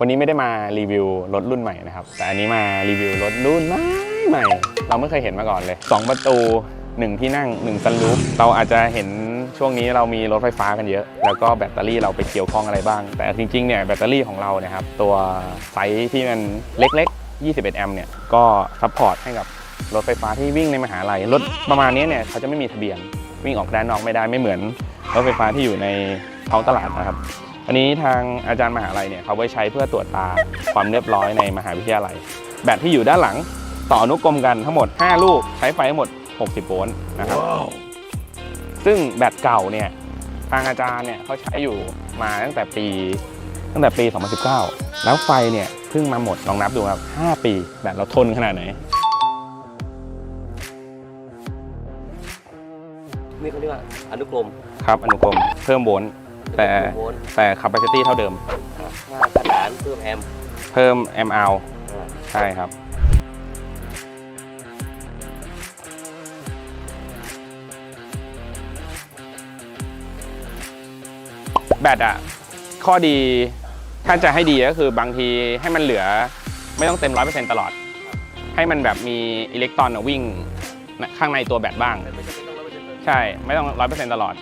วันนี้ไม่ได้มารีวิวรถรุ่นใหม่นะครับ แต่อันนี้มารีวิวรถรุ่นใหม่ใหม่ เราไม่เคยเห็นมาก่อนเลย 2 ประตู 1 ที่นั่ง1ซันรูฟเราอาจจะเห็นช่วงนี้เรามีรถไฟฟ้ากันเยอะ แล้วก็แบตเตอรี่เราไปเกี่ยวข้องอะไรบ้าง แต่จริงๆเนี่ยแบตเตอรี่ของเราเนี่ยครับตัวไซส์ที่มันเล็กๆ 21 แอมป์เนี่ยก็ซัพพอร์ตให้กับรถไฟฟ้าที่วิ่งในมหาลัยรถประมาณนี้เนี่ยเขาจะไม่มีทะเบียนวิ่งออกด้านนอกไม่ได้ไม่เหมือนรถไฟฟ้าที่อยู่ในท้องตลาดนะครับ อันนี้ทางอาจารย์มหาลัยเนี่ยเขาไว้ใช้เพื่อตรวจตาความเรียบร้อยในมหาวิทยาลัย แบตที่อยู่ด้านหลังต่ออนุกรมกันทั้งหมด 5 ลูกใช้ไฟทั้งหมด 60 โวลต์นะครับ ซึ่งแบตเก่าเนี่ยทางอาจารย์เนี่ยเขาใช้อยู่มาตั้งแต่ปีตั้งแต่ปี 2019 แล้วไฟเนี่ยเพิ่งมาหมดลองนับดูครับ 5 ปีแบตเราทนขนาดไหนนี่เขาเรียกว่าอนุกรมครับอนุกรมเพิ่มโวลต์ แต่โวลต์แต่ capacity เท่าเดิมอ่าถ้าขนานเพิ่มแอมป์เพิ่ม mAh อ่าใช่ครับ แบตอะข้อดีถ้าจะให้ดีก็คือบางทีให้มันเหลือไม่ต้องเต็ม100%ตลอด ให้มันแบบมีอิเล็กตรอนอะวิ่งข้างในตัวแบตบ้างไม่จำเป็นต้องร้อยเปอร์เซ็นต์เลยใช่ไม่ต้อง100%ตลอด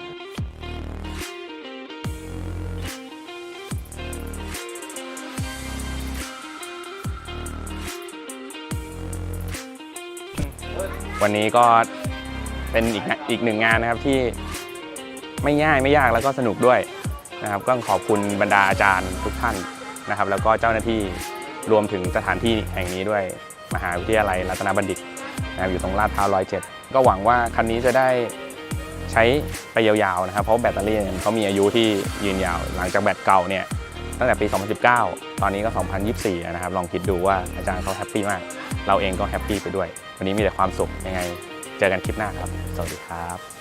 วันนี้ก็เป็นอีกอีกหนึ่งงานนะครับที่ไม่ง่ายไม่ยากแล้วก็สนุกด้วยนะครับก็ขอบคุณบรรดาอาจารย์ทุกท่านนะครับ แล้วก็เจ้าหน้าที่รวมถึงสถานที่แห่งนี้ด้วยมหาวิทยาลัยรัตนบัณฑิตนะครับอยู่ตรงลาดพร้าวร้อยเจ็ดก็หวังว่าคันนี้จะได้ใช้ไปยาวๆนะครับ เพราะแบตเตอรี่เขามีอายุที่ยืนยาว หลังจากแบตเก่าเนี่ยตั้งแต่ปี 2019 ตอนนี้ก็ 2024 นะครับ ลองคิดดูว่าอาจารย์เขาแฮปปี้มาก เราเองก็แฮปปี้ไปด้วย วันนี้มีแต่ความสุขยังไง เจอกันคลิปหน้าครับ สวัสดีครับ